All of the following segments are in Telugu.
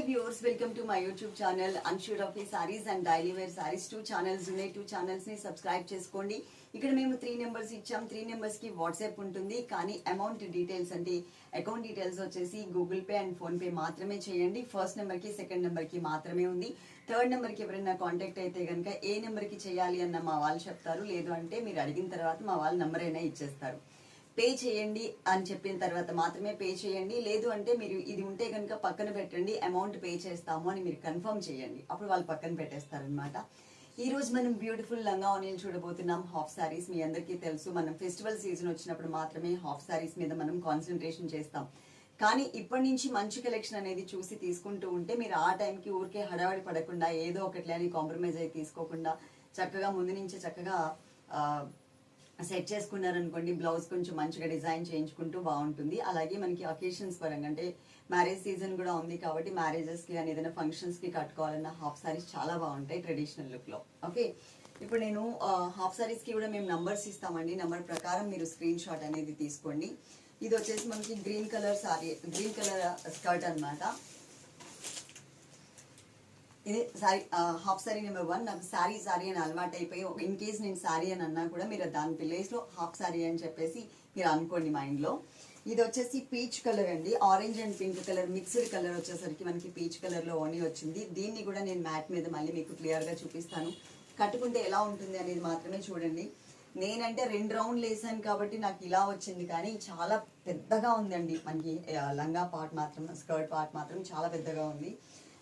Hi viewers welcome to my YouTube channel unsure of saris and daily wear saris two channels ఉన్నాయి టూ ఛానల్స్ని సబ్స్క్రైబ్ చేసుకోండి. ఇక్కడ మేము త్రీ నెంబర్స్ ఇచ్చాం. త్రీ నెంబర్స్కి వాట్సాప్ ఉంటుంది. కానీ అమౌంట్ డీటెయిల్స్ అంటే అకౌంట్ డీటెయిల్స్ వచ్చేసి Google Pay and PhonePe మాత్రమే చేయండి. ఫస్ట్ నెంబర్కి సెకండ్ నెంబర్కి మాత్రమే ఉంది. థర్డ్ నెంబర్కి ఎవరైనా కాంటాక్ట్ అయితే కనుక ఏ నెంబర్కి చేయాలి అన్న మా వాళ్ళు చెప్తారు. లేదు అంటే మీరు అడిగిన తర్వాత మా వాళ్ళ నెంబర్ అయినా ఇచ్చేస్తారు. పే చేయండి అని చెప్పిన తర్వాత మాత్రమే పే చేయండి. లేదు అంటే మీరు ఇది ఉంటే కనుక పక్కన పెట్టండి అమౌంట్ పే చేస్తాము అని మీరు కన్ఫర్మ్ చేయండి. అప్పుడు వాళ్ళు పక్కన పెట్టేస్తారనమాట ఈ రోజు మనం బ్యూటిఫుల్ లంగా ఓనీలు చూడబోతున్నాం. హాఫ్ సారీస్ మీ అందరికీ తెలుసు. మనం ఫెస్టివల్ సీజన్ వచ్చినప్పుడు మాత్రమే హాఫ్ సారీస్ మీద మనం కాన్సన్ట్రేషన్ చేస్తాం. కానీ ఇప్పటి నుంచి మంచి కలెక్షన్ అనేది చూసి తీసుకుంటూ ఉంటే మీరు ఆ టైంకి ఊరికే హడావడి పడకుండా ఏదో ఒకటి అని కాంప్రమైజ్ అయి తీసుకోకుండా చక్కగా ముందు నుంచి చక్కగా సెట్ చేసుకున్నారనుకోండి బ్లౌజ్ కొంచెం మంచిగా డిజైన్ చేయించుకుంటూ బాగుంటుంది. అలాగే మనకి అకేషన్స్ పరంగా అంటే మ్యారేజ్ సీజన్ కూడా ఉంది కాబట్టి మ్యారేజెస్కి కానీ ఏదైనా ఫంక్షన్స్కి కట్టుకోవాలన్న హాఫ్ సారీస్ చాలా బాగుంటాయి ట్రెడిషనల్ లుక్లో ఓకే ఇప్పుడు నేను హాఫ్ సారీస్కి కూడా మేము నంబర్స్ ఇస్తామండి. నంబర్ ప్రకారం మీరు స్క్రీన్ షాట్ అనేది తీసుకోండి. ఇది వచ్చేసి మనకి green colour sari green colour skirt అన్నమాట. ఇది sari half sari number one. నాకు సారీ సారీ అని అలవాటు అయిపోయి ఇన్ కేస్ నేను సారీ అని అన్నా కూడా మీరు దాని ప్లేస్లో హాఫ్ సారీ అని చెప్పేసి మీరు అనుకోండి మైండ్లో ఇది వచ్చేసి పీచ్ కలర్ అండి. Orange and pink colour mixed colour వచ్చేసరికి మనకి పీచ్ కలర్లో ఓనీ వచ్చింది. దీన్ని కూడా నేను మ్యాట్ మీద మళ్ళీ మీకు క్లియర్గా చూపిస్తాను. కట్టుకుంటే ఎలా ఉంటుంది అనేది మాత్రమే చూడండి. నేనంటే రెండు రౌండ్లు వేసాను కాబట్టి నాకు ఇలా వచ్చింది కానీ చాలా పెద్దగా ఉందండి. మనకి లంగా పార్ట్ మాత్రం స్కర్ట్ పార్ట్ మాత్రం చాలా పెద్దగా ఉంది.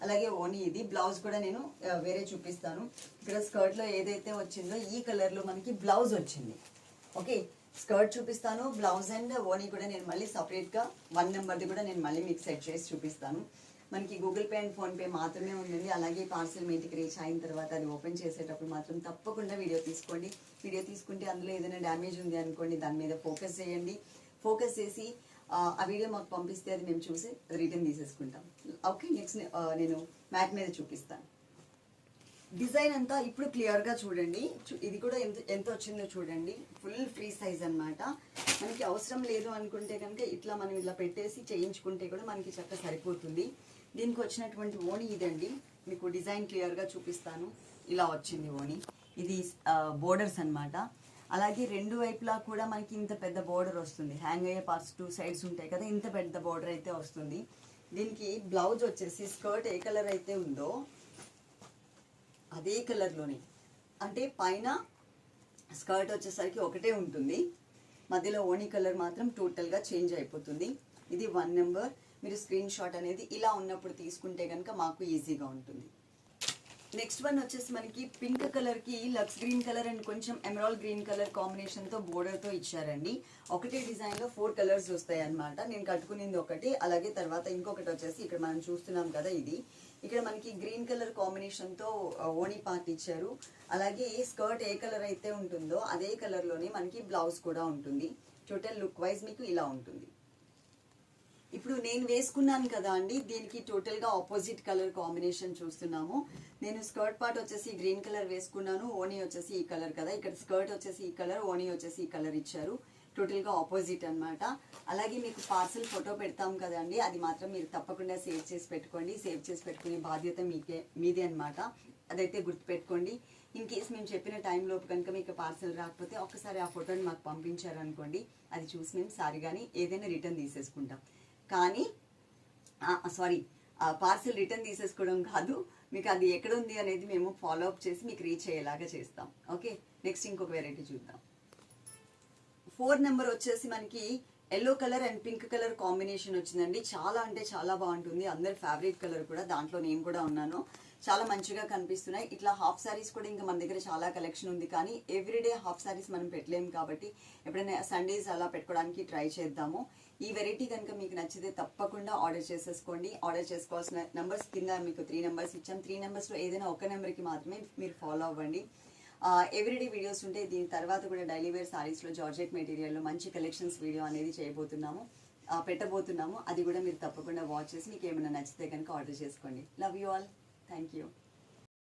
అలాగే ఓనీ ఇది. బ్లౌజ్ కూడా నేను వేరే చూపిస్తాను. ఇక్కడ స్కర్ట్లో ఏదైతే వచ్చిందో ఈ కలర్లో మనకి బ్లౌజ్ వచ్చింది. ఓకే? స్కర్ట్ చూపిస్తాను బ్లౌజ్ అండ్ ఓనీ కూడా నేను మళ్ళీ సపరేట్గా వన్ నెంబర్ది కూడా నేను మళ్ళీ మీకు సెట్ చేసి చూపిస్తాను. మనకి గూగుల్ పే అండ్ ఫోన్పే మాత్రమే ఉందండి అలాగే పార్సల్ మీ ఇంటికి రీచ్ అయిన తర్వాత అది ఓపెన్ చేసేటప్పుడు మాత్రం తప్పకుండా వీడియో తీసుకోండి. వీడియో తీసుకుంటే అందులో ఏదైనా డ్యామేజ్ ఉంది అనుకోండి దాని మీద ఫోకస్ చేయండి. ఫోకస్ చేసి ఆ, వీడియో మాకు పంపిస్తే అది మేము చూసి రిటర్న్ తీసేసుకుంటాం. ఓకే నెక్స్ట్ నేను మ్యాట్ మీద చూపిస్తాను. డిజైన్ అంతా ఇప్పుడు క్లియర్గా చూడండి. ఇది కూడా ఎంత ఎంత వచ్చిందో చూడండి. ఫుల్ ఫ్రీ సైజ్ అనమాట మనకి అవసరం లేదు అనుకుంటే కనుక ఇట్లా మనం ఇలా పెట్టేసి చేయించుకుంటే కూడా మనకి చక్క సరిపోతుంది. దీనికి వచ్చినటువంటి ఓణి ఇదండి. మీకు డిజైన్ క్లియర్గా చూపిస్తాను. ఇలా వచ్చింది ఓణి. ఇది బోర్డర్స్ అన్నమాట. అలాగే రెండు వైపులా కూడా మనకి ఇంత పెద్ద బోర్డర్ వస్తుంది. హ్యాంగ్ అయ్యే పార్ట్స్ టూ సైడ్స్ ఉంటాయి కదా ఇంత పెద్ద బోర్డర్ అయితే వస్తుంది. దీనికి బ్లౌజ్ వచ్చేసి స్కర్ట్ ఏ కలర్ అయితే ఉందో అదే కలర్లోనే అంటే పైన స్కర్ట్ వచ్చేసరికి ఒకటే ఉంటుంది. మధ్యలో ఓణి కలర్ మాత్రం టోటల్గా చేంజ్ అయిపోతుంది. ఇది వన్ నెంబర్ మీరు స్క్రీన్ షాట్ అనేది ఇలా ఉన్నప్పుడు తీసుకుంటే కనుక మాకు ఈజీగా ఉంటుంది. నెక్స్ట్ వన్ వచ్చేసి మనకి పింక్ కలర్కి లక్స్ గ్రీన్ కలర్ అండ్ కొంచెం ఎమరాల్ గ్రీన్ కలర్ కాంబినేషన్తో బోర్డర్తో ఇచ్చారండి. ఒకటే డిజైన్లో ఫోర్ కలర్స్ వస్తాయి అన్నమాట నేను కట్టుకునింది ఒకటి అలాగే తర్వాత ఇంకొకటి వచ్చేసి ఇక్కడ మనం చూస్తున్నాం కదా ఇది. ఇక్కడ మనకి గ్రీన్ కలర్ కాంబినేషన్తో ఆ, పార్ట్ ఇచ్చారు. అలాగే స్కర్ట్ ఏ కలర్ అయితే ఉంటుందో అదే కలర్లోనే మనకి బ్లౌజ్ కూడా ఉంటుంది. టోటల్ లుక్ వైజ్ మీకు ఇలా ఉంటుంది. ఇప్పుడు నేను వేసుకున్నాను కదా అండి దీనికి టోటల్గా ఆపోజిట్ కలర్ కాంబినేషన్ చూస్తున్నాము. నేను స్కర్ట్ పార్ట్ వచ్చేసి గ్రీన్ కలర్ వేసుకున్నాను ఓనీ వచ్చేసి ఈ కలర్ కదా. ఇక్కడ స్కర్ట్ వచ్చేసి ఈ కలర్ ఓనీ వచ్చేసి ఈ కలర్ ఇచ్చారు. టోటల్గా ఆపోజిట్ అనమాట అలాగే మీకు పార్సల్ ఫోటో పెడతాం కదండి అది మాత్రం మీరు తప్పకుండా సేవ్ చేసి పెట్టుకోండి. సేవ్ చేసి పెట్టుకునే బాధ్యత మీకే మీదే అన్నమాట. అదైతే గుర్తుపెట్టుకోండి. ఇన్ కేస్ మేము చెప్పిన టైంలోపు కనుక మీకు పార్సల్ రాకపోతే ఒక్కసారి ఆ ఫోటోని మాకు పంపించారనుకోండి అది చూసి మేము సారీ కానీ ఏదైనా రిటర్న్ తీసేసుకుంటాం. కానీ సారీ పార్సిల్ రిటర్న్ తీసేసుకోవడం కాదు. మీకు అది ఎక్కడ ఉంది అనేది మేము ఫాలో అప్ చేసి మీకు రీచ్ అయ్యేలాగా చేస్తాం. ఓకే నెక్స్ట్ ఇంకొక వెరైటీ చూద్దాం. ఫోర్ నెంబర్ వచ్చేసి మనకి yellow colour and pink colour combination వచ్చిందండి. చాలా అంటే చాలా బాగుంటుంది. అందరి ఫేవరెట్ కలర్ కూడా దాంట్లో నేను కూడా ఉన్నాను. చాలా మంచిగా కనిపిస్తున్నాయి. ఇట్లా హాఫ్ సారీస్ కూడా ఇంకా మన దగ్గర చాలా కలెక్షన్ ఉంది. కానీ ఎవ్రీడే హాఫ్ సారీస్ మనం పెట్టలేము కాబట్టి ఎప్పుడైనా సండేస్ అలా పెట్టుకోవడానికి ట్రై చేద్దాము. ఈ వెరైటీ కనుక మీకు నచ్చితే తప్పకుండా ఆర్డర్ చేసేసుకోండి. ఆర్డర్ చేసుకోవాల్సిన నెంబర్స్ కింద మీకు త్రీ నెంబర్స్ ఇచ్చాం. త్రీ నెంబర్స్లో ఏదైనా ఒక నెంబర్కి మాత్రమే మీరు ఫాలో అవ్వండి. ఎవ్రీడే వీడియోస్ ఉంటే దీని తర్వాత కూడా డైలీ వేర్ సారీస్లో జార్జెట్ మెటీరియల్లో మంచి కలెక్షన్స్ వీడియో అనేది చేయబోతున్నాము. పెట్టబోతున్నాము. అది కూడా మీరు తప్పకుండా వాచ్ చేసి మీకు ఏమైనా నచ్చితే కనుక ఆర్డర్ చేసుకోండి. Love you all thank you